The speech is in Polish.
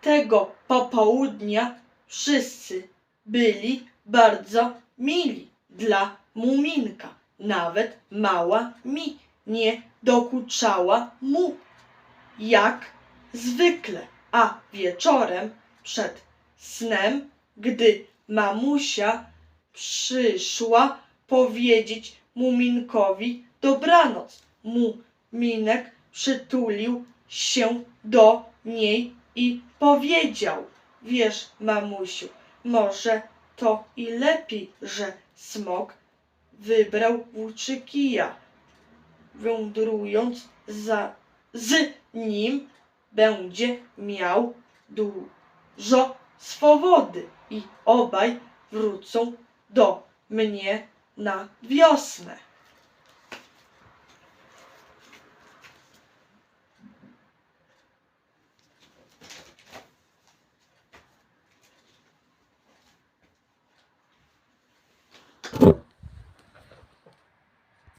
Tego popołudnia wszyscy byli bardzo mili dla Muminka. Nawet mała mi nie dokuczała mu jak zwykle, a wieczorem przed snem, gdy mamusia przyszła powiedzieć Muminkowi dobranoc, Muminek przytulił się do niej i powiedział: Wiesz, mamusiu, może to i lepiej, że smok wybrał włóczykija. Wędrując za, z nim, będzie miał dużo swobody i obaj wrócą do mnie na wiosnę.